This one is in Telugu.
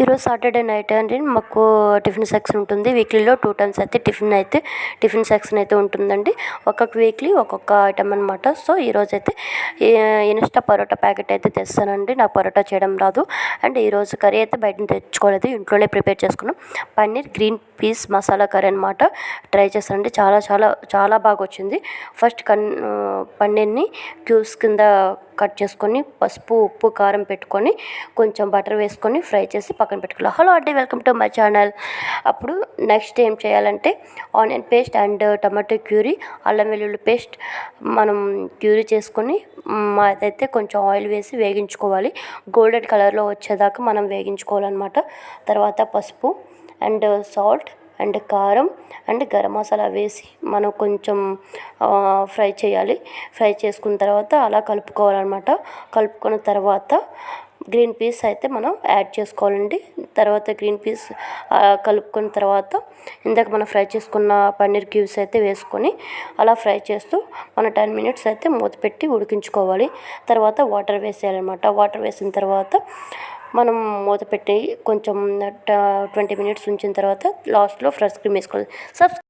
ఈరోజు సాటర్డే నైట్ అండి. మాకు టిఫిన్ సెక్షన్ ఉంటుంది. వీక్లీలో టూ టైమ్స్ అయితే టిఫిన్ అయితే టిఫిన్ సెక్షన్ అయితే ఉంటుందండి. ఒక్కొక్క వీక్లీ ఒక్కొక్క ఐటమ్ అనమాట సో ఈరోజు అయితే ఇన్స్టా పరోటా ప్యాకెట్ అయితే తెస్తానండి. నాకు పరోటా చేయడం రాదు. అండ్ ఈరోజు కర్రీ అయితే బయట తెచ్చుకోలేదు. ఇంట్లోనే ప్రిపేర్ చేసుకున్నాం. Paneer green peas masala curry అనమాట ట్రై చేస్తానండి. చాలా చాలా చాలా బాగా వచ్చింది. ఫస్ట్ కన్ పన్నీర్ని క్యూబ్స్ కింద కట్ చేసుకొని పసుపు ఉప్పు కారం పెట్టుకొని కొంచెం బటర్ వేసుకొని ఫ్రై చేసి పక్కన పెట్టుకోవాలి. హలో అండి వెల్కమ్ టు మై ఛానల్. అప్పుడు నెక్స్ట్ ఏం చేయాలంటే onion paste and tomato curry అల్లం వెల్లుల్లి పేస్ట్ మనం క్యూరీ చేసుకొని అదైతే కొంచెం ఆయిల్ వేసి వేగించుకోవాలి. గోల్డెన్ కలర్లో వచ్చేదాకా మనం వేగించుకోవాలన్నమాట. తర్వాత పసుపు అండ్ సాల్ట్ అండ్ కారం అండ్ గరం మసాలా వేసి మనం కొంచెం ఫ్రై చేయాలి. ఫ్రై చేసుకున్న తర్వాత అలా కలుపుకోవాలన్నమాట. కలుపుకున్న తర్వాత గ్రీన్ పీస్ అయితే మనం యాడ్ చేసుకోవాలండి. తర్వాత గ్రీన్ పీస్ కలుపుకున్న తర్వాత ఇందాక మనం ఫ్రై చేసుకున్న పన్నీర్ క్యూబ్స్ అయితే వేసుకొని అలా ఫ్రై చేస్తూ మన టెన్ మినిట్స్ అయితే మూత పెట్టి ఉడికించుకోవాలి. తర్వాత వాటర్ వేసేయాలన్నమాట. వాటర్ వేసిన తర్వాత మనం మూత పెట్టి కొంచెం ట్వంటీ మినిట్స్ ఉంచిన తర్వాత లాస్ట్లో ఫ్రెష్ క్రీమ్ వేసుకోవాలి. సబ్స్